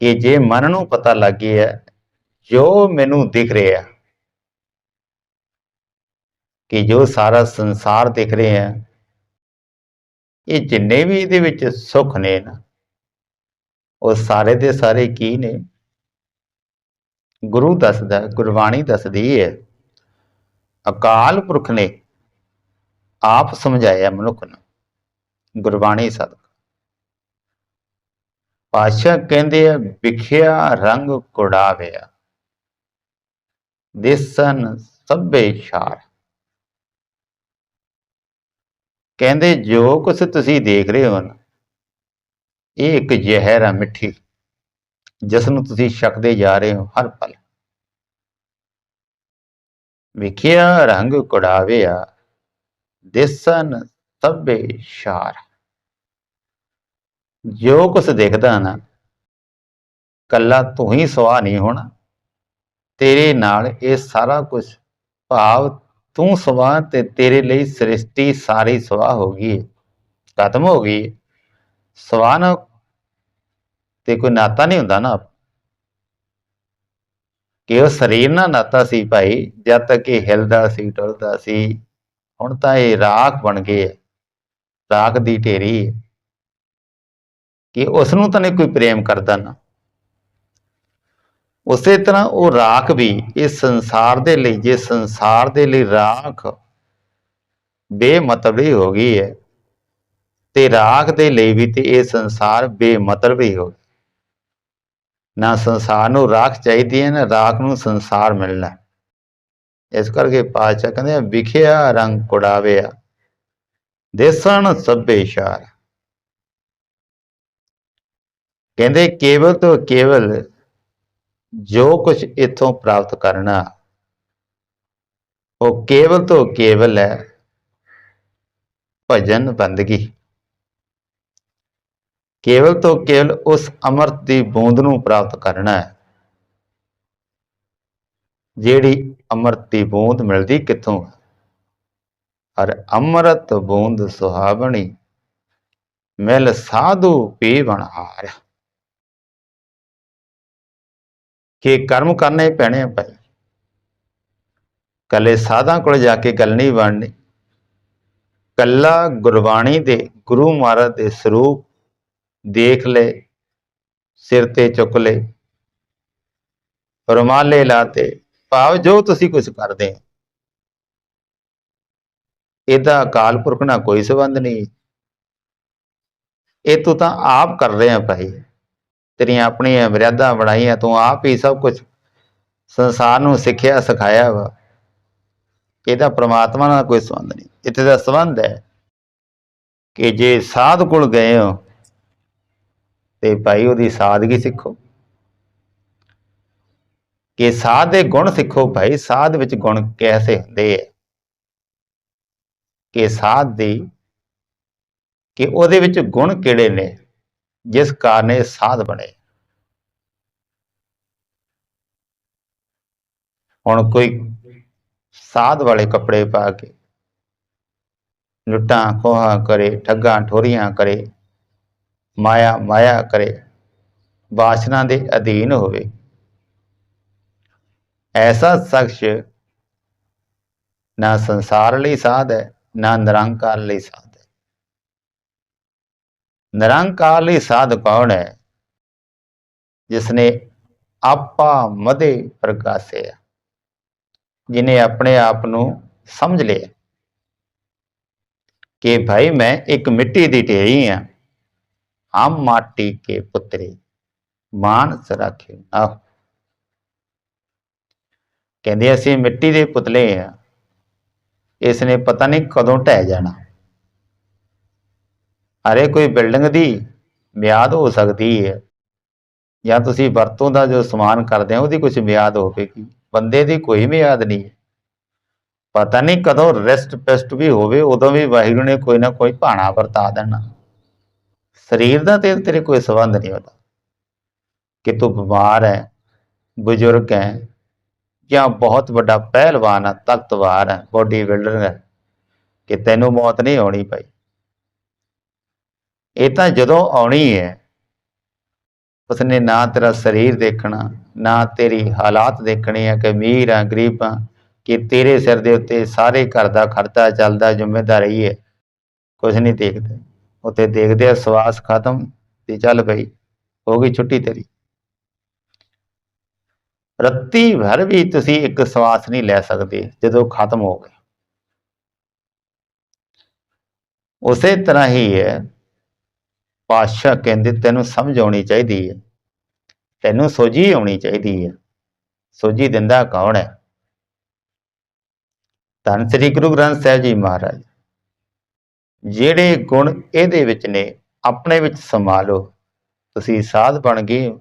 ਕਿ ਜੇ ਮਨ ਨੂੰ ਪਤਾ ਲੱਗ ਗਿਆ ਜੋ ਮੈਨੂੰ ਦਿਖ ਰਿਹਾ ਕਿ ਜੋ ਸਾਰਾ ਸੰਸਾਰ ਦਿਖ ਰਿਹਾ ਇਹ ਜਿੰਨੇ ਵੀ ਇਹਦੇ ਵਿੱਚ ਸੁੱਖ ਨੇ ਨਾ, ਉਹ ਸਾਰੇ ਦੇ ਸਾਰੇ ਕੀ ਨੇ? ਗੁਰੂ ਦੱਸਦਾ, ਗੁਰਬਾਣੀ ਦੱਸਦੀ ਹੈ ਅਕਾਲ ਪੁਰਖ ਨੇ ਆਪ ਸਮਝਾਇਆ ਮਨੁੱਖ ਨੂੰ ਗੁਰਬਾਣੀ ਸਦਕ। ਪਾਸ਼ਾ ਕਹਿੰਦੇ ਆ, ਵਿਖਿਆ ਰੰਗ ਕੁੜਾਵਿਆ। ਦਿਸਨ ਸਭੇ ਛਾਰ। ਕਹਿੰਦੇ, ਜੋ ਕੁਝ ਤੁਸੀਂ ਦੇਖ ਰਹੇ ਹੋ ਨਾ, ਇਹ ਇੱਕ ਜ਼ਹਿਰ ਆ ਮਿੱਠੀ। ਜਿਸ ਨੂੰ ਤੁਸੀਂ ਛਕਦੇ ਜਾ ਰਹੇ ਹੋ ਹਰ ਪਲ। ਵਿਖਿਆ ਰੰਗ ਕੁੜਾਵਿਆ, ਦਿਸਨ ਸਭੇ ਛਾਰ। ਜੋ ਕੁਝ ਦੇਖਦਾ ਨਾ, ਕੱਲਾ ਤੂੰ ਹੀ ਸਵਾ ਨਹੀਂ ਹੋਣਾ। ਤੇਰੇ ਨਾਲ ਇਹ ਸਾਰਾ ਕੁਝ ਭਾਵ ਤੂੰ ਸਵਾ ਤੇ ਤੇਰੇ ਲਈ ਸ੍ਰਿਸ਼ਟੀ ਸਾਰੀ ਸਵਾ ਹੋ ਗਈ ਖਤਮ ਹੋ ਗਈ ਹੈ। ਸਵਾ ਨਾਲ ਤੇ ਕੋਈ ਨਾਤਾ ਨਹੀਂ ਹੁੰਦਾ ਨਾ ਕਿ ਉਹ ਸਰੀਰ ਨਾਲ ਨਾਤਾ ਸੀ ਭਾਈ, ਜਦ ਤੱਕ ਇਹ ਹਿਲਦਾ ਸੀ ਟੁਰਦਾ ਸੀ, ਹੁਣ ਤਾਂ ਇਹ ਰਾਖ ਬਣ ਗਏ ਰਾਖ ਦੀ ਢੇਰੀ ਹੈ ਕਿ ਉਸ ਨੂੰ ਤਾਂ ਨਹੀਂ ਕੋਈ ਪ੍ਰੇਮ ਕਰਦਾ ਨਾ। ਉਸੇ ਤਰ੍ਹਾਂ ਉਹ ਰਾਖ ਵੀ ਇਸ ਸੰਸਾਰ ਦੇ ਲਈ ਜੇ ਸੰਸਾਰ ਦੇ ਲਈ ਰਾਖ ਬੇਮਤਲਬੀ ਹੋ ਗਈ ਹੈ ਤੇ ਰਾਖ ਦੇ ਲਈ ਵੀ ਤੇ ਇਹ ਸੰਸਾਰ ਬੇਮਤਲਬੀ ਹੋ ਗਿਆ। ਨਾ ਸੰਸਾਰ ਨੂੰ ਰਾਖ ਚਾਹੀਦੀ ਹੈ ਨਾ ਰਾਖ ਨੂੰ ਸੰਸਾਰ ਮਿਲਣਾ। ਇਸ ਕਰਕੇ ਪਾਤਸ਼ਾਹ ਕਹਿੰਦੇ ਆ, ਵਿਖਿਆ ਰੰਗ ਕੁੜਾਵਿਆ ਦੇਸਣ ਸਭੇ ਇਸ਼ਾਰ ਕਹਿੰਦੇ ਕੇਵਲ ਤੋਂ ਕੇਵਲ ਜੋ ਕੁਝ ਇਥੋਂ ਪ੍ਰਾਪਤ ਕਰਨਾ, ਉਹ ਕੇਵਲ ਤੋਂ ਕੇਵਲ ਹੈ ਭਜਨ ਬੰਦਗੀ ਕੇਵਲ ਤੋਂ ਕੇਵਲ ਉਸ ਅੰਮ੍ਰਿਤ ਦੀ ਬੂੰਦ ਨੂੰ ਪ੍ਰਾਪਤ ਕਰਨਾ ਹੈ, ਜਿਹੜੀ ਅੰਮ੍ਰਿਤ ਦੀ ਬੂੰਦ ਮਿਲਦੀ ਕਿੱਥੋਂ ਹੈ? ਹਰ ਅੰਮ੍ਰਿਤ ਬੂੰਦ ਸੁਹਾਵਣੀ, ਮਿਲ ਸਾਧੂ ਪੀਵਣ ਹਾਰ ਕਿ ਕਰਮ ਕਰਨੇ ਪੈਣੇ ਆ ਭਾਈ। ਕੱਲੇ ਸਾਧਾਂ ਕੋਲ ਜਾ ਕੇ ਗੱਲ ਨਹੀਂ ਬਣਨੀ। ਕੱਲਾ ਗੁਰਬਾਣੀ ਦੇ ਗੁਰੂ ਮਹਾਰਾਜ ਦੇ ਸਰੂਪ ਦੇਖ ਲੈ, ਸਿਰ ਤੇ ਚੁੱਕ ਲੈ, ਰੁਮਾਲੇ ਲਾਤੇ ਭਾਵ ਜੋ ਤੁਸੀਂ ਕੁਝ ਕਰਦੇ ਹੋ। ਇਹਦਾ ਅਕਾਲ ਪੁਰਖ ਨਾਲ ਕੋਈ ਸੰਬੰਧ ਨਹੀਂ। ਇਹ ਤੂੰ ਤਾਂ ਆਪ ਕਰ ਰਹੇ ਰਿਹਾ ਭਾਈ। ਤੇਰੀਆਂ ਆਪਣੀਆਂ ਮਰਿਆਦਾ ਬਣਾਈਆਂ, ਤੂੰ ਆਪ ਹੀ ਸਭ ਕੁਝ ਸੰਸਾਰ ਨੂੰ ਸਿੱਖਿਆ, ਸਿਖਾਇਆ ਵਾ। ਇਹਦਾ ਪ੍ਰਮਾਤਮਾ ਨਾਲ ਕੋਈ ਸੰਬੰਧ ਨਹੀਂ। ਇੱਥੇ ਦਾ ਸੰਬੰਧ ਹੈ ਕਿ ਜੇ ਸਾਧ ਕੋਲ ਗਏ ਹੋ, ਤੇ ਭਾਈ ਉਹਦੀ ਸਾਦਗੀ ਸਿੱਖੋ। ਕਿ ਸਾਧ ਦੇ ਗੁਣ ਸਿੱਖੋ ਭਾਈ, ਸਾਧ ਵਿੱਚ ਗੁਣ ਕੈਸੇ ਹੁੰਦੇ ਹੈ ਕਿ ਸਾਧ ਦੀ, ਕਿ ਉਹਦੇ ਵਿੱਚ ਗੁਣ ਕਿਹੜੇ ਨੇ? ਜਿਸ ਕਾਰਨ ਇਹ ਸਾਧ ਬਣੇ। ਹੁਣ ਕੋਈ ਸਾਧ ਵਾਲੇ ਕੱਪੜੇ ਪਾ ਕੇ ਲੁੱਟਾਂ ਖੋਹਾਂ ਕਰੇ, ਠੱਗਾਂ ਠੋਰੀਆਂ ਕਰੇ, ਮਾਇਆ ਮਾਇਆ ਕਰੇ, ਵਾਸਨਾ ਦੇ ਅਧੀਨ ਹੋਵੇ। ਐਸਾ ਸ਼ਖਸ ਨਾ ਸੰਸਾਰ ਲਈ ਸਾਧ ਹੈ, ਨਾ ਨਿਰੰਕਾਰ ਲਈ ਸਾਧ। ਨਿਰੰਕਾਰ ਲਈ ਸਾਧ ਕੌਣ ਹੈ? ਜਿਸ ਨੇ ਆਪਾ ਮਦੇ ਪ੍ਰਕਾਸ਼ਿਆ ਜਿਨੇ ਆਪਣੇ ਆਪ ਨੂੰ ਸਮਝ ਲਿਆ ਕਿ ਭਾਈ ਮੈਂ ਇੱਕ ਮਿੱਟੀ ਦੀ ਢੇਰੀ ਹਾਂ ਹਮ ਮਾਟੀ ਕੇ ਪੁੱਤਰੇ, ਮਾਨਸ ਰਾਖੇ। ਆਹ। ਕਹਿੰਦੇ ਅਸੀਂ ਮਿੱਟੀ ਦੇ ਪੁਤਲੇ ਆ ਇਸ ਨੇ ਪਤਾ ਨਹੀਂ ਕਦੋਂ ਢਹਿ ਜਾਣਾ। ਹਰੇ ਕੋਈ ਬਿਲਡਿੰਗ ਦੀ ਮਿਆਦ ਹੋ ਸਕਦੀ ਹੈ ਜਾਂ ਤੁਸੀਂ ਵਰਤੋਂ ਦਾ ਜੋ ਸਮਾਨ ਕਰਦੇ ਹੋ, ਉਹਦੀ ਕੁਝ ਮਿਆਦ ਹੋਵੇਗੀ। ਬੰਦੇ ਦੀ ਕੋਈ ਮਿਆਦ ਨਹੀਂ ਹੈ ਪਤਾ ਨਹੀਂ ਕਦੋਂ ਰੈਸਟ ਪੈਸਟ ਵੀ ਹੋਵੇ, ਉਦੋਂ ਵੀ ਵਾਹਿਗੁਰੂ ਨੇ ਕੋਈ ਨਾ ਕੋਈ ਭਾਣਾ ਵਰਤਾ ਦੇਣਾ। ਸਰੀਰ ਦਾ ਤੇ ਤੇਰੇ ਕੋਈ ਸੰਬੰਧ ਨਹੀਂ ਉਹਦਾ। ਕਿ ਤੂੰ ਬਿਮਾਰ ਹੈ ਬਜ਼ੁਰਗ ਹੈ ਜਾਂ ਬਹੁਤ ਵੱਡਾ ਪਹਿਲਵਾਨ ਹੈ ਤਾਕਤਵਰ ਹੈ ਬੋਡੀ ਬਿਲਡਰ ਹੈ ਕਿ ਤੈਨੂੰ ਮੌਤ ਨਹੀਂ ਆਉਣੀ ਪਈ। ਇਹ ਤਾਂ ਜਦੋਂ ਆਉਣੀ ਹੈ, ਉਸਨੇ ਨਾ ਤੇਰਾ ਸਰੀਰ ਦੇਖਣਾ, ਨਾ ਤੇਰੀ ਹਾਲਾਤ ਦੇਖਣੀ ਹੈ ਕਿ ਅਮੀਰ ਆ, ਗਰੀਬ ਆ, ਕਿ ਤੇਰੇ ਸਿਰ ਦੇ ਉੱਤੇ ਸਾਰੇ ਘਰ ਦਾ ਖਰਚਾ ਚੱਲਦਾ, ਜ਼ਿੰਮੇਦਾਰੀ ਹੈ। ਕੁਝ ਨਹੀਂ ਦੇਖਦੇ। ਉੱਤੇ ਦੇਖਦੇ ਆ, ਸਵਾਸ ਖਤਮ ਤੇ ਚੱਲ ਪਈ। ਹੋ ਗਈ ਛੁੱਟੀ ਤੇਰੀ। ਰੱਤੀ ਭਰ ਵੀ ਤੁਸੀਂ ਇੱਕ ਸਵਾਸ ਨਹੀਂ ਲੈ ਸਕਦੇ, ਜਦੋਂ ਖਤਮ ਹੋ ਗਏ। ਉਸੇ ਤਰ੍ਹਾਂ ਹੀ ਹੈ ਪਾਤਸ਼ਾਹ ਕਹਿੰਦੇ, ਤੈਨੂੰ ਸਮਝ ਆਉਣੀ ਚਾਹੀਦੀ ਹੈ। ਤੈਨੂੰ ਸੋਝੀ ਆਉਣੀ ਚਾਹੀਦੀ ਹੈ। ਸੋਝੀ ਦਿੰਦਾ ਕੌਣ ਹੈ? ਧੰਨ ਸ੍ਰੀ ਗੁਰੂ ਗ੍ਰੰਥ ਸਾਹਿਬ ਜੀ ਮਹਾਰਾਜ। ਜਿਹੜੇ ਗੁਣ ਇਹਦੇ ਵਿੱਚ ਨੇ, ਆਪਣੇ ਵਿੱਚ ਸਮਾ ਲਓ ਤੁਸੀਂ ਸਾਧ ਬਣ ਗਏ ਹੋ।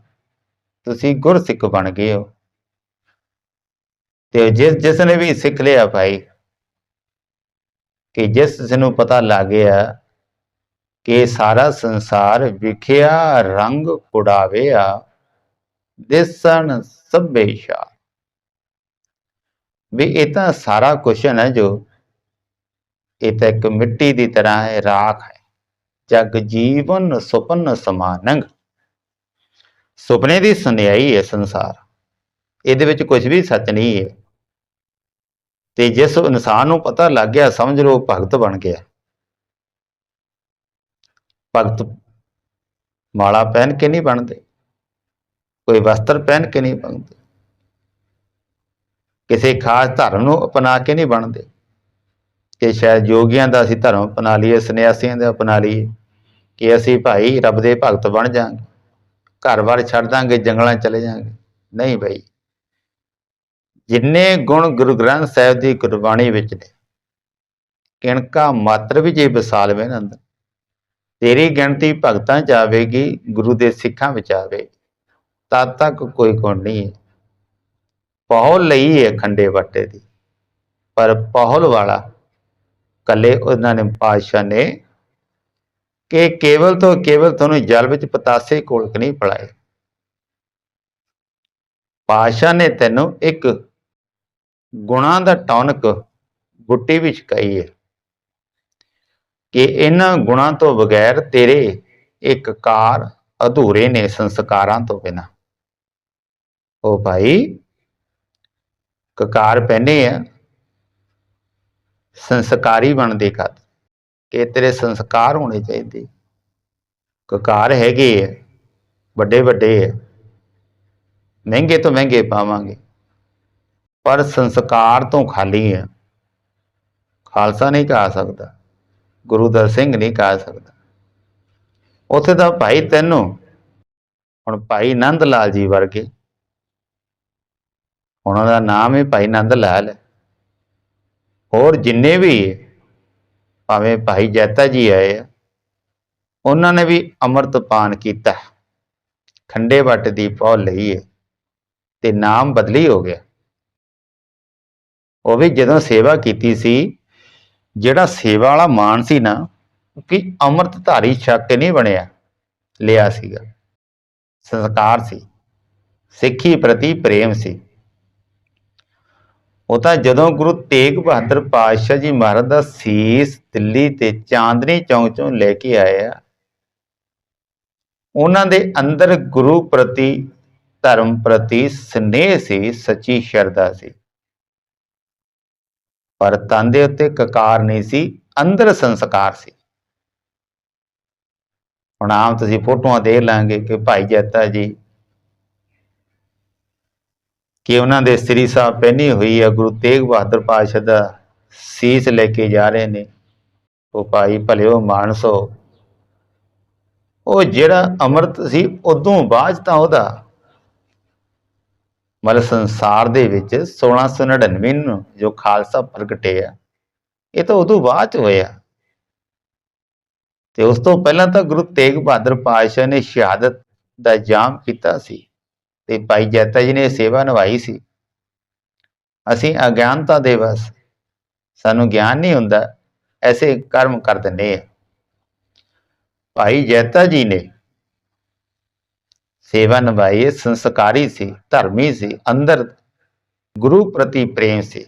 ਤੁਸੀਂ ਗੁਰਸਿੱਖ ਬਣ ਗਏ ਹੋ। ਤੇ ਜਿਸ ਜਿਸ ਨੇ ਵੀ ਸਿੱਖ ਲਿਆ ਭਾਈ, ਕਿ ਜਿਸ ਨੂੰ ਪਤਾ ਲੱਗ ਗਿਆ ਕਿ ਸਾਰਾ ਸੰਸਾਰ ਵਿਖਿਆ ਰੰਗ ਕੁੜਾਵਿਆ ਦਿਸਣ ਸਭੇ ਸ਼ਾ ਵੀ ਇਹ ਤਾਂ ਸਾਰਾ ਕੁਛ ਹੈ ਨਾ ਜੋ, ਇਹ ਤਾਂ ਇੱਕ ਮਿੱਟੀ ਦੀ ਤਰ੍ਹਾਂ ਹੈ, ਰਾਖ ਹੈ। ਜਗ ਜੀਵਨ ਸੁਪਨ ਸਮਾਨੰਗ। ਸੁਪਨੇ ਦੀ ਸੁਨਿਆਈ ਹੈ ਸੰਸਾਰ। ਇਹਦੇ ਵਿੱਚ ਕੁਝ ਵੀ ਸੱਚ ਨਹੀਂ ਹੈ। ਤੇ ਜਿਸ ਇਨਸਾਨ ਨੂੰ ਪਤਾ ਲੱਗ ਗਿਆ, ਸਮਝ ਲਓ ਭਗਤ ਬਣ ਗਿਆ। ਭਗਤ ਮਾਲਾ ਪਹਿਨ ਕੇ ਨਹੀਂ ਬਣਦੇ। ਕੋਈ ਵਸਤਰ ਪਹਿਨ ਕੇ ਨਹੀਂ ਬਣਦੇ। ਕਿਸੇ ਖਾਸ ਧਰਮ ਨੂੰ ਅਪਣਾ ਕੇ ਨਹੀਂ ਬਣਦੇ। ਕਿ ਸ਼ਾਇਦ ਯੋਗੀਆਂ ਦਾ ਅਸੀਂ ਧਰਮ ਅਪਣਾ ਲਈਏ, ਸੰਨਿਆਸੀਆਂ ਦਾ ਅਪਣਾ ਲਈਏ, ਕਿ ਅਸੀਂ ਭਾਈ ਰੱਬ ਦੇ ਭਗਤ ਬਣ ਜਾਾਂਗੇ ਘਰ-ਬਾਰ ਛੱਡ ਦਾਂਗੇ, ਜੰਗਲਾਂ ਚਲੇ ਜਾਾਂਗੇ ਨਹੀਂ ਭਾਈ। ਜਿੰਨੇ ਗੁਣ ਗੁਰੂ ਗ੍ਰੰਥ ਸਾਹਿਬ ਦੀ ਗੁਰਬਾਣੀ ਵਿੱਚ ਨੇ, ਕਿਣਕਾ ਮਾਤਰ ਵੀ ਜੇ ਵਿਸਾਲ ਵੇ ਅੰਦਰ। ਤੇਰੀ ਗਿਣਤੀ ਭਗਤਾਂ ਚ ਆਵੇਗੀ ਗੁਰੂ ਦੇ ਸਿੱਖਾਂ ਵਿੱਚ ਆਵੇ। ਤਦ ਤੱਕ ਕੋਈ ਗੁਣ ਨਹੀਂ ਹੈ। ਪਹੁਲ ਲਈ ਹੈ ਖੰਡੇ ਵੱਟੇ ਦੀ। ਪਰ ਪਹੁਲ ਵਾਲਾ ਕੱਲੇ ਉਹਨਾਂ ਨੇ ਪਾਤਸ਼ਾਹ ਨੇ ਕਿ ਕੇਵਲ ਤੋਂ ਕੇਵਲ ਤੁਹਾਨੂੰ ਜਲ ਵਿੱਚ ਪਤਾਸੇ ਕੋਲਕ ਨਹੀਂ ਪੜਾਏ ਪਾਤਸ਼ਾਹ ਨੇ ਤੈਨੂੰ ਇੱਕ ਗੁਣਾਂ ਦਾ ਟੌਨਕ ਬੁੱਟੀ ਵਿੱਚ ਕਹੀ ਹੈ। ਕਿ ਇਹਨਾਂ ਗੁਣਾਂ ਤੋਂ ਬਗੈਰ ਤੇਰੇ ਇੱਕ ਕਾਰ ਅਧੂਰੇ ਨੇ ਸੰਸਕਾਰਾਂ ਤੋਂ ਬਿਨਾ। ਉਹ ਭਾਈ ਕਕਾਰ ਪਹਿਨੇ ਆ, ਸੰਸਕਾਰੀ ਬਣਦੇ ਖਾਤ ਕਿ ਤੇਰੇ ਸੰਸਕਾਰ ਹੋਣੇ ਚਾਹੀਦੇ। ਕਕਾਰ ਹੈਗੇ ਆ, ਵੱਡੇ ਵੱਡੇ ਆ, ਮਹਿੰਗੇ ਤੋਂ ਮਹਿੰਗੇ ਪਾਵਾਂਗੇ, ਪਰ ਸੰਸਕਾਰ ਤੋਂ ਖਾਲੀ ਹੈ ਖਾਲਸਾ ਨਹੀਂ ਕਹਾ ਸਕਦਾ। ਗੁਰੂ ਗੁਰੂਦਰ ਸਿੰਘ ਨਹੀਂ ਕਹਾ ਸਕਦਾ। ਉੱਥੇ ਤਾਂ ਭਾਈ ਤੈਨੂੰ, ਹੁਣ ਭਾਈ ਨੰਦ ਲਾਲ ਜੀ ਵਰਗੇ। ਉਹਨਾਂ ਦਾ ਨਾਮ ਹੀ ਭਾਈ ਨੰਦ ਲਾਲ ਹੋਰ ਜਿੰਨੇ ਵੀ ਭਾਵੇਂ ਭਾਈ ਜੈਤਾ ਜੀ ਆਏ ਆ, ਉਹਨਾਂ ਨੇ ਵੀ ਅੰਮ੍ਰਿਤ ਪਾਨ ਕੀਤਾ। ਖੰਡੇ ਵੱਟ ਦੀ ਪੌ ਲਈ ਹੈ ਤੇ ਨਾਮ ਬਦਲੀ ਹੋ ਗਿਆ। ਉਹ ਵੀ ਜਦੋਂ ਸੇਵਾ ਕੀਤੀ ਸੀ ਜਿਹੜਾ ਸੇਵਾ ਵਾਲਾ ਮਾਨ ਸੀ ਨਾ, ਕਿ ਅੰਮ੍ਰਿਤ ਧਾਰੀ ਛੱਕ ਕੇ ਨਹੀਂ ਬਣਿਆ, ਲਿਆ ਸੀਗਾ। ਸੰਸਕਾਰ ਸੀ, ਸਿੱਖੀ ਪ੍ਰਤੀ ਪ੍ਰੇਮ ਸੀ। ਉਹ ਤਾਂ ਜਦੋਂ ਗੁਰੂ ਤੇਗ ਬਹਾਦਰ ਪਾਤਸ਼ਾਹ ਜੀ ਮਹਾਰਾਜ ਦਾ ਸੀਸ ਦਿੱਲੀ ਤੇ ਚਾਂਦਨੀ ਚੌਂਕ ਚੋਂ ਲੈ ਕੇ ਆਇਆ ਉਹਨਾਂ ਦੇ ਅੰਦਰ ਗੁਰੂ ਪ੍ਰਤੀ, ਧਰਮ ਪ੍ਰਤੀ ਸਨੇਹ ਸੀ, ਸੱਚੀ ਸ਼ਰਧਾ ਸੀ। ਪਰ ਤਨ ਦੇ ਉੱਤੇ ਕਕਾਰ ਨਹੀਂ ਸੀ, ਅੰਦਰ ਸੰਸਕਾਰ ਸੀ। ਹੁਣ ਆਮ ਤੁਸੀਂ ਫੋਟੋਆਂ ਦੇਖ ਲਾਂਗੇ ਕਿ ਭਾਈ ਜੈਤਾ ਜੀ ਕਿ ਉਹਨਾਂ ਦੇ ਸ੍ਰੀ ਸਾਹਿਬ ਪਹਿਨੀ ਹੋਈ ਹੈ ਗੁਰੂ ਤੇਗ ਬਹਾਦਰ ਪਾਤਸ਼ਾਹ ਦਾ ਸੀਸ ਲੈ ਕੇ ਜਾ ਰਹੇ ਨੇ। ਉਹ ਭਾਈ ਭਲਿਓ ਮਾਨਸੋ ਉਹ ਜਿਹੜਾ ਅੰਮ੍ਰਿਤ ਸੀ, ਉਦੋਂ ਬਾਅਦ ਤਾਂ ਉਹਦਾ ਮਤਲਬ ਸੰਸਾਰ ਦੇ ਵਿੱਚ 1699 ਨੂੰ ਜੋ ਖਾਲਸਾ ਪ੍ਰਗਟਿਆ ਇਹ ਤਾਂ ਉਦੋਂ ਬਾਅਦ ਚ ਹੋਇਆ। ਤੇ ਉਸ ਤੋਂ ਪਹਿਲਾਂ ਤਾਂ ਗੁਰੂ ਤੇਗ ਬਹਾਦਰ ਪਾਤਸ਼ਾਹ ਨੇ ਸ਼ਹਾਦਤ ਦਾ ਜਾਮ ਕੀਤਾ ਸੀ ਤੇ ਭਾਈ ਜੈਤਾ ਜੀ ਨੇ ਸੇਵਾ ਨਿਭਾਈ ਸੀ। ਅਸੀਂ ਅਗਿਆਨਤਾ ਦੇ ਵਸ, ਸਾਨੂੰ ਗਿਆਨ ਨਹੀਂ ਹੁੰਦਾ, ਐਸੇ ਕਰਮ ਕਰ ਦਿੰਦੇ ਆ। ਭਾਈ ਜੈਤਾ ਜੀ ਨੇ ਸੇਵਾ ਨਿਭਾਈ ਹੈ, ਸੰਸਕਾਰੀ ਸੀ ਧਰਮੀ ਸੀ ਅੰਦਰ ਗੁਰੂ ਪ੍ਰਤੀ ਪ੍ਰੇਮ ਸੀ।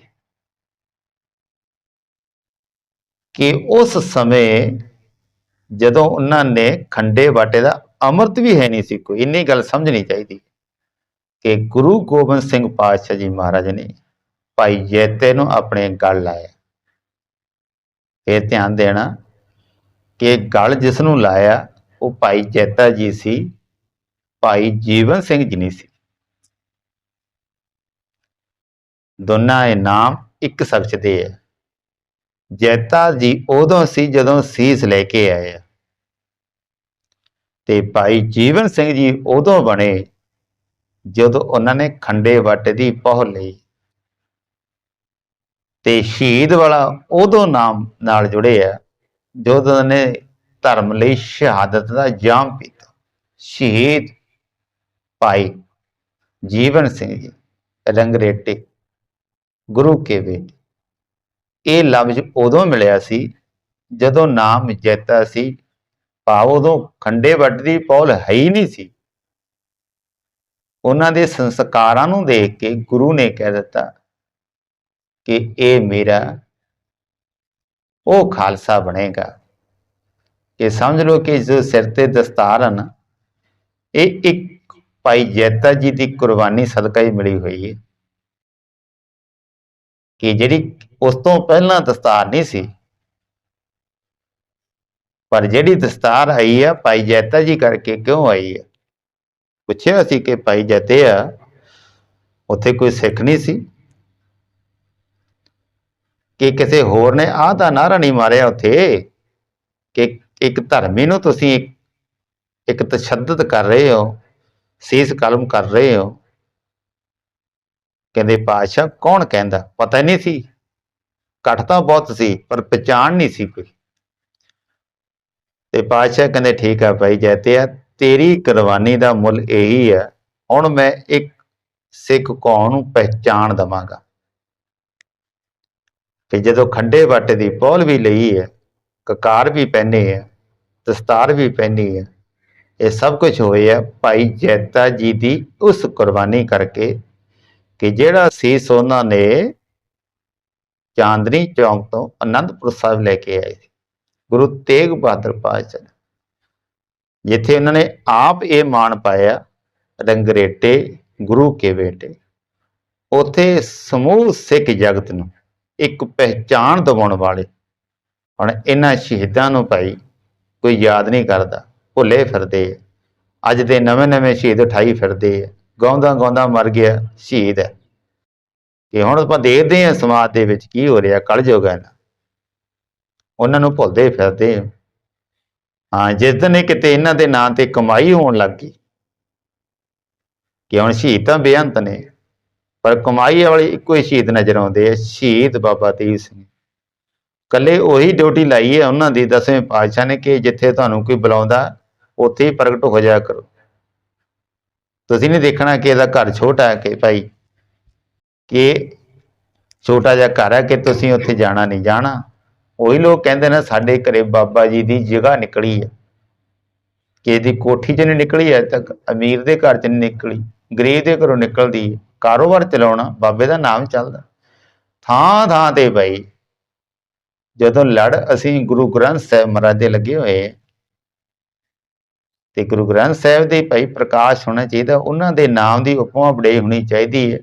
ਕਿ ਉਸ ਸਮੇਂ ਜਦੋਂ ਉਹਨਾਂ ਨੇ ਖੰਡੇ ਬਾਟੇ ਦਾ ਅੰਮ੍ਰਿਤ ਵੀ ਹੈ ਨਹੀਂ ਸੀ ਕੋਈ ਇੰਨੀ ਗੱਲ ਸਮਝਣੀ ਚਾਹੀਦੀ ਕਿ ਗੁਰੂ ਗੋਬਿੰਦ ਸਿੰਘ ਪਾਤਸ਼ਾਹ ਜੀ ਮਹਾਰਾਜ ਨੇ ਭਾਈ ਜੈਤੇ ਨੂੰ ਆਪਣੇ ਗਲ ਲਾਇਆ। ਇਹ ਧਿਆਨ ਦੇਣਾ ਕਿ ਗਲ ਜਿਸ ਨੂੰ ਲਾਇਆ ਉਹ ਭਾਈ ਜੈਤਾ ਜੀ ਸੀ ਭਾਈ ਜੀਵਨ ਸਿੰਘ ਜੀ ਨਹੀਂ ਸੀ। ਦੋਨਾਂ ਦੇ ਨਾਮ ਇੱਕ ਸ਼ਖਸ ਦੇ ਹੈ ਜੈਤਾ ਜੀ ਉਦੋਂ ਸੀ ਜਦੋਂ ਸੀਸ ਲੈ ਕੇ ਆਏ ਤੇ ਭਾਈ ਜੀਵਨ ਸਿੰਘ ਜੀ ਉਦੋਂ ਬਣੇ ਜਦੋਂ ਉਹਨਾਂ ਨੇ ਖੰਡੇ ਵੱਟ ਦੀ ਪਹੁ ਲਈ। ਤੇ ਸ਼ਹੀਦ ਵਾਲਾ ਉਦੋਂ ਨਾਮ ਨਾਲ ਜੁੜੇ ਆ, ਜਦੋਂ ਨੇ ਧਰਮ ਲਈ ਸ਼ਹਾਦਤ ਦਾ ਜਾਮ ਪੀਤਾ। ਸ਼ਹੀਦ ਭਾਈ ਜੀਵਨ ਸਿੰਘ ਜੀ ਰੰਗਰੇਟੇ ਗੁਰੂ ਕੇ ਬੇਟੇ। ਇਹ ਲਫ਼ਜ਼ ਉਦੋਂ ਮਿਲਿਆ ਸੀ ਜਦੋਂ ਨਾਮ ਜੈਤਾ ਸੀ। ਭਾਵ ਉਦੋਂ ਖੰਡੇ ਵੱਟ ਪੌਲ ਹੈ ਹੀ ਨਹੀਂ ਸੀ। ਉਹਨਾਂ ਦੇ ਸੰਸਕਾਰਾਂ ਨੂੰ ਦੇਖ ਕੇ ਗੁਰੂ ਨੇ ਕਹਿ ਦਿੱਤਾ ਕਿ ਇਹ ਮੇਰਾ, ਉਹ ਖਾਲਸਾ ਬਣੇਗਾ। ਕਿ ਸਮਝ ਲਓ ਕਿ ਜੋ ਸਿਰ ਤੇ ਦਸਤਾਰ ਹਨ, ਇਹ ਇੱਕ ਭਾਈ ਜੈਤਾ ਜੀ ਦੀ ਕੁਰਬਾਨੀ ਸਦਕਾ ਹੀ ਮਿਲੀ ਹੋਈ ਹੈ। ਕਿ ਜਿਹੜੀ ਉਸ ਤੋਂ ਪਹਿਲਾਂ ਦਸਤਾਰ ਨਹੀਂ ਸੀ, ਪਰ ਜਿਹੜੀ ਦਸਤਾਰ ਆਈ ਆ, ਭਾਈ ਜੈਤਾ ਜੀ ਕਰਕੇ ਕਿਉਂ ਆਈ ਆ? ਪੁੱਛਿਆ ਸੀ ਕਿ ਭਾਈ ਜੈਤੇ ਆ, ਉੱਥੇ ਕੋਈ ਸਿੱਖ ਨਹੀਂ ਸੀ? ਕਿ ਕਿਸੇ ਹੋਰ ਨੇ ਆਹ ਦਾ ਨਾਰਾ ਨਹੀਂ ਮਾਰਿਆ ਉੱਥੇ? ਕਿ ਇੱਕ ਧਰਮੀ ਨੂੰ ਤੁਸੀਂ ਇੱਕ ਇੱਕ ਤਸ਼ੱਦਦ ਕਰ ਰਹੇ ਹੋ? ਸੀਸ ਕਲਮ ਕਰ ਰਹੇ ਹੋ। ਕਹਿੰਦੇ ਪਾਸ਼ਾ ਕੌਣ ਕਹਿੰਦਾ? ਪਤਾ ਨਹੀਂ ਸੀ। ਘੱਟ ਤਾਂ ਬਹੁਤ ਸੀ, ਪਰ ਪਛਾਣ ਨਹੀਂ ਸੀ ਕੋਈ। ਤੇ ਪਾਸ਼ਾ ਕਹਿੰਦੇ, ਠੀਕ ਆ ਭਾਈ ਜੈਤੇ ਆ ਤੇਰੀ ਕੁਰਬਾਨੀ ਦਾ ਮੁੱਲ ਇਹੀ ਹੈ ਹੁਣ ਮੈਂ ਇੱਕ ਸਿੱਖ ਕੌਮ ਨੂੰ ਪਹਿਚਾਣ ਦਵਾਂਗਾ। ਕਿ ਜਦੋਂ ਖੰਡੇ ਵੱਟ ਦੀ ਪੌਲ ਵੀ ਲਈ ਹੈ, ਕਕਾਰ ਵੀ ਪਹਿਨੇ ਹੈ, ਦਸਤਾਰ ਵੀ ਪਹਿਨੀ ਹੈ ਇਹ ਸਭ ਕੁਝ ਹੋਇਆ ਭਾਈ ਜੈਤਾ ਜੀ ਦੀ ਉਸ ਕੁਰਬਾਨੀ ਕਰਕੇ ਕਿ ਜਿਹੜਾ ਸੀਸ ਉਹਨਾਂ ਨੇ ਚਾਂਦਨੀ ਚੌਂਕ ਤੋਂ ਅਨੰਦਪੁਰ ਸਾਹਿਬ ਲੈ ਕੇ ਆਏ ਸੀ। ਗੁਰੂ ਤੇਗ ਬਹਾਦਰ ਪਾਤਸ਼ਾਹ ਜਿੱਥੇ ਉਹਨਾਂ ਨੇ ਆਪ ਇਹ ਮਾਣ ਪਾਇਆ, ਰੰਗਰੇਟੇ, ਗੁਰੂ ਕੇ ਬੇਟੇ। ਉਥੇ ਸਮੂਹ ਸਿੱਖ ਜਗਤ ਨੂੰ ਇੱਕ ਪਹਿਚਾਣ ਦਿਵਾਉਣ ਵਾਲੇ। ਹੁਣ ਇਹਨਾਂ ਸ਼ਹੀਦਾਂ ਨੂੰ ਭਾਈ ਕੋਈ ਯਾਦ ਨਹੀਂ ਕਰਦਾ। ਭੁੱਲੇ ਫਿਰਦੇ ਅੱਜ ਦੇ ਨਵੇਂ-ਨਵੇਂ ਸ਼ਹੀਦ ਉਠਾਈ ਫਿਰਦੇ ਗਾਉਂਦਾ ਗਾਉਂਦਾ ਮਰ ਗਿਆ ਸ਼ਹੀਦ ਹੈ ਕਿ ਹੁਣ ਆਪਾਂ ਦੇਖਦੇ ਹਾਂ ਸਮਾਜ ਦੇ ਵਿੱਚ ਕੀ ਹੋ ਰਿਹਾ, ਕਲਯੁਗ ਹੈ ਨਾ। ਉਹਨਾਂ ਨੂੰ ਭੁੱਲਦੇ ਫਿਰਦੇ ਹਾਂ, ਜਿਸ ਦਿਨ ਇਹ ਕਿਤੇ ਇਹਨਾਂ ਦੇ ਨਾਂ ਤੇ ਕਮਾਈ ਹੋਣ ਲੱਗ ਗਈ ਕਿ ਹੁਣ ਸ਼ਹੀਦ ਤਾਂ ਬੇਅੰਤ ਨੇ, ਪਰ ਕਮਾਈ ਵਾਲੇ ਇੱਕੋ ਹੀ ਸ਼ਹੀਦ ਨਜ਼ਰ ਆਉਂਦੇ ਆ, ਸ਼ਹੀਦ ਬਾਬਾ ਤੀਰ ਸਿੰਘ। ਕੱਲੇ ਉਹੀ ਡਿਊਟੀ ਲਾਈ ਹੈ ਉਹਨਾਂ ਦੀ ਦਸਵੇਂ ਪਾਤਸ਼ਾਹ ਨੇ ਕਿ ਜਿੱਥੇ ਤੁਹਾਨੂੰ ਕੋਈ ਬੁਲਾਉਂਦਾ ਉੱਥੇ ਹੀ ਪ੍ਰਗਟ ਹੋ ਜਾਇਆ ਕਰੋ। ਤੁਸੀਂ ਨਹੀਂ ਦੇਖਣਾ ਕਿ ਇਹਦਾ ਘਰ ਛੋਟਾ ਹੈ ਕਿ ਭਾਈ, ਕਿ ਛੋਟਾ ਜਿਹਾ ਘਰ ਹੈ ਕਿ ਤੁਸੀਂ ਉੱਥੇ ਜਾਣਾ ਨਹੀਂ, ਜਾਣਾ। ਉਹੀ ਲੋਕ ਕਹਿੰਦੇ ਨੇ ਸਾਡੇ ਘਰੇ ਬਾਬਾ ਜੀ ਦੀ ਜਗ੍ਹਾ ਨਿਕਲੀ ਹੈ। ਕਿ ਇਹਦੀ ਕੋਠੀ 'ਚ ਨਹੀਂ ਨਿਕਲੀ ਹੈ ਤੱਕ ਅਮੀਰ ਦੇ ਘਰ 'ਚ ਨਹੀਂ ਨਿਕਲੀ, ਗਰੀਬ ਦੇ ਘਰੋਂ ਨਿਕਲਦੀ ਹੈ। ਕਾਰੋਬਾਰ ਚਲਾਉਣਾ ਬਾਬੇ ਦਾ ਨਾਮ ਚੱਲਦਾ। ਥਾਂ ਥਾਂ ਤੇ ਭਾਈ, ਜਦੋਂ ਲੜ ਅਸੀਂ ਗੁਰੂ ਗ੍ਰੰਥ ਸਾਹਿਬ ਮਹਾਰਾਜ ਦੇ ਲੱਗੇ ਹੋਏ ਤੇ ਗੁਰੂ ਗ੍ਰੰਥ ਸਾਹਿਬ ਦੇ ਭਾਈ ਪ੍ਰਕਾਸ਼ ਹੋਣਾ ਚਾਹੀਦਾ, ਉਹਨਾਂ ਦੇ ਨਾਮ ਦੀ ਉਪਮਾ ਬੜੇ ਹੋਣੀ ਚਾਹੀਦੀ ਹੈ।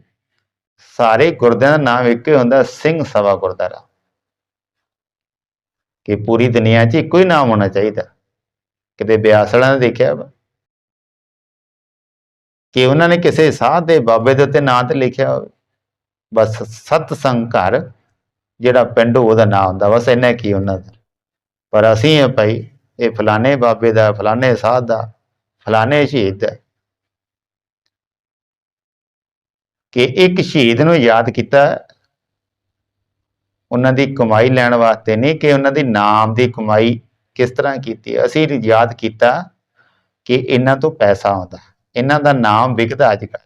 ਸਾਰੇ ਗੁਰਦਿਆਂ ਦਾ ਨਾਮ ਇੱਕ ਹੀ ਹੁੰਦਾ, ਸਿੰਘ ਸਭਾ ਗੁਰਦੁਆਰਾ। ਕਿ ਪੂਰੀ ਦੁਨੀਆ 'ਚ ਇੱਕੋ ਹੀ ਨਾਮ ਹੋਣਾ ਚਾਹੀਦਾ। ਕਿਤੇ ਬਿਆਸਲਾਂ ਨੇ ਦੇਖਿਆ ਵਾ? ਕਿ ਉਹਨਾਂ ਨੇ ਕਿਸੇ ਸਾਧ ਦੇ ਬਾਬੇ ਦੇ ਉੱਤੇ ਨਾਂ ਤੇ ਲਿਖਿਆ ਹੋਵੇ। ਬਸ ਸਤਸੰਗ ਘਰ, ਜਿਹੜਾ ਪਿੰਡ ਉਹਦਾ ਨਾਂ ਹੁੰਦਾ, ਬਸ ਇੰਨਾ ਕੀ ਉਹਨਾਂ ਦਾ। ਪਰ ਅਸੀਂ ਇਹ ਭਾਈ ਇਹ ਫਲਾਣੇ ਬਾਬੇ ਦਾ, ਫਲਾਣੇ ਸਾਧ ਦਾ, ਫਲਾਣੇ ਸ਼ਹੀਦ ਦਾ। ਕਿ ਇੱਕ ਸ਼ਹੀਦ ਨੂੰ ਯਾਦ ਕੀਤਾ, ਉਹਨਾਂ ਦੀ ਕਮਾਈ ਲੈਣ ਵਾਸਤੇ ਨਹੀਂ, ਕਿ ਉਹਨਾਂ ਦੀ ਨਾਮ ਦੀ ਕਮਾਈ ਕਿਸ ਤਰ੍ਹਾਂ ਕੀਤੀ। ਅਸੀਂ ਯਾਦ ਕੀਤਾ ਕਿ ਇਹਨਾਂ ਤੋਂ ਪੈਸਾ ਆਉਂਦਾ, ਇਹਨਾਂ ਦਾ ਨਾਮ ਵਿਕਦਾ ਅੱਜ ਕੱਲ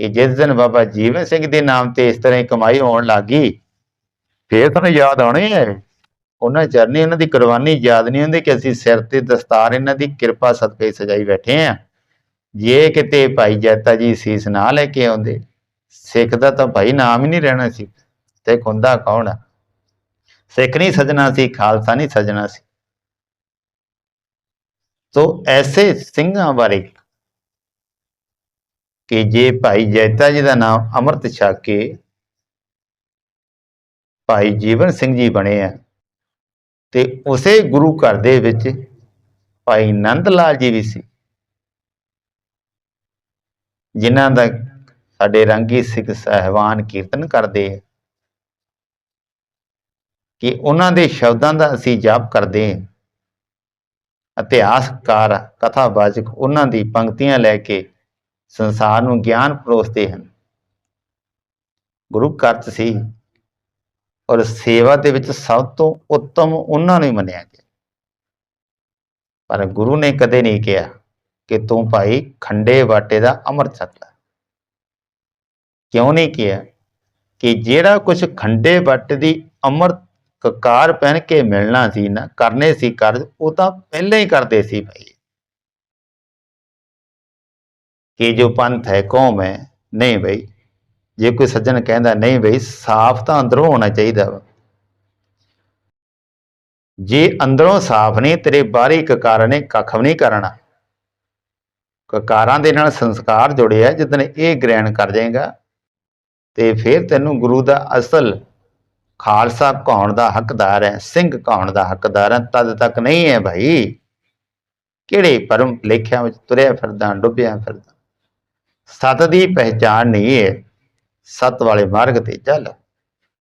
ਕਿ ਜਿਸ ਦਿਨ ਬਾਬਾ ਜੀਵਨ ਸਿੰਘ ਦੇ ਨਾਮ ਤੇ ਇਸ ਤਰ੍ਹਾਂ ਕਮਾਈ ਹੋਣ ਲੱਗੀ ਫੇਰ ਤੁਹਾਨੂੰ ਯਾਦ ਆਉਣੀ ਹੈ। ਉਹਨਾਂ ਚਰਨੀ ਉਹਨਾਂ ਦੀ ਕੁਰਬਾਨੀ ਯਾਦ ਨਹੀਂ ਹੁੰਦੀ ਕਿ ਅਸੀਂ ਸਿਰ ਤੇ ਦਸਤਾਰ ਇਹਨਾਂ ਦੀ ਕਿਰਪਾ ਸਦਕੇ ਸਜਾਈ ਬੈਠੇ ਆ। ਜੇ ਕਿਤੇ ਭਾਈ ਜੈਤਾ ਜੀ ਸੀਸ ਨਾ ਲੈ ਕੇ ਆਉਂਦੇ, ਸਿੱਖ ਦਾ ਤਾਂ ਭਾਈ ਨਾਮ ਹੀ ਨਹੀਂ ਰਹਿਣਾ ਸੀ। ਤੇ ਹੁੰਦਾ ਕੌਣ ਆ? ਸਿੱਖ ਨਹੀਂ ਸਜਣਾ ਸੀ, ਖਾਲਸਾ ਨਹੀਂ ਸਜਣਾ ਸੀ। ਤੋ ਐਸੇ ਸਿੰਘਾਂ ਬਾਰੇ ਕਿ ਜੇ ਭਾਈ ਜੈਤਾ ਜੀ ਦਾ ਨਾਮ ਅੰਮ੍ਰਿਤ ਛਾਕੇ ਭਾਈ ਜੀਵਨ ਸਿੰਘ ਜੀ ਬਣੇ ਆ ਤੇ ਉਸੇ ਗੁਰੂ ਘਰ ਦੇ ਵਿੱਚ ਭਾਈ ਨੰਦ ਲਾਲ ਜੀ ਵੀ ਸੀ। ਜਿਨ੍ਹਾਂ ਦਾ ਸਾਡੇ ਰੰਗੀ ਸਿੱਖ ਸਹਿਬਾਨ ਕੀਰਤਨ ਕਰਦੇ ਆ। ਕਿ ਉਹਨਾਂ ਦੇ ਸ਼ਬਦਾਂ ਦਾ ਅਸੀਂ ਜਾਪ ਕਰਦੇ ਹਾਂ ਇਤਿਹਾਸਕਾਰ, ਕਥਾਵਾਚਕ ਉਹਨਾਂ ਦੀ ਪੰਕਤੀਆਂ ਲੈ ਕੇ ਸੰਸਾਰ ਨੂੰ ਗਿਆਨ ਪਰੋਸਦੇ ਹਨ। ਗੁਰੂ ਘਰ 'ਚ ਸੀ। ਔਰ ਸੇਵਾ ਦੇ ਵਿੱਚ ਸਭ ਤੋਂ ਉੱਤਮ ਉਹਨਾਂ ਨੂੰ ਹੀ ਮੰਨਿਆ ਗਿਆ। ਪਰ ਗੁਰੂ ਨੇ ਕਦੇ ਨਹੀਂ ਕਿਹਾ ਕਿ ਤੂੰ ਭਾਈ ਖੰਡੇ ਵਾਟੇ ਦਾ ਅੰਮ੍ਰਿਤ ਛਕ ਲੈ। ਕਿਉਂ ਨਹੀਂ ਕਿਹਾ ਕਿ ਜਿਹੜਾ ਕੁਝ ਖੰਡੇ ਬਾਟੇ ਦੀ ਅੰਮ੍ਰਿਤ ਕਕਾਰ ਪਹਿਨ ਕੇ ਮਿਲਣਾ ਸੀ ਨਾ, ਕਰਨੇ ਸੀ ਕਰ ਉਹ ਤਾਂ ਪਹਿਲਾਂ ਹੀ ਕਰਦੇ ਸੀ ਭਾਈ। ਕਿ ਜੋ ਪੰਥ ਹੈ ਕੌਮ ਹੈ, ਨਹੀਂ ਭਾਈ ਜੇ ਕੋਈ ਸੱਜਣ ਕਹਿੰਦਾ, ਨਹੀਂ ਬਈ, ਸਾਫ਼ ਤਾਂ ਅੰਦਰੋਂ ਹੋਣਾ ਚਾਹੀਦਾ ਵਾ। ਜੇ ਅੰਦਰੋਂ ਸਾਫ਼ ਨਹੀਂ, ਤੇਰੇ ਬਾਹਰੀ ਕਕਾਰਾਂ ਨੇ, ਕੱਖ ਵੀ ਨਹੀਂ ਕਰਨਾ। ਕਕਾਰਾਂ ਦੇ ਨਾਲ ਸੰਸਕਾਰ ਜੁੜਿਆ ਜਦੋਂ ਇਹ ਗ੍ਰਹਿਣ ਕਰ ਜਾਏਗਾ, ਤੇ ਫਿਰ ਤੈਨੂੰ ਗੁਰੂ ਦਾ ਅਸਲ ਖਾਲਸਾ ਕਹਾਉਣ ਦਾ ਹੱਕਦਾਰ ਹੈ, ਸਿੰਘ ਕਹਾਉਣ ਦਾ ਹੱਕਦਾਰ ਹੈ, ਤਦ ਤੱਕ ਨਹੀਂ ਹੈ ਭਾਈ। ਕਿਹੜੇ ਪਰਮ ਲੇਖਿਆਂ ਵਿੱਚ ਤੁਰਿਆ ਫਿਰਦਾ, ਡੁੱਬਿਆ ਫਿਰਦਾ। ਸਤ ਦੀ ਪਹਿਚਾਣ ਨਹੀਂ ਹੈ। ਸਤ ਵਾਲੇ ਮਾਰਗ ਤੇ ਚੱਲ।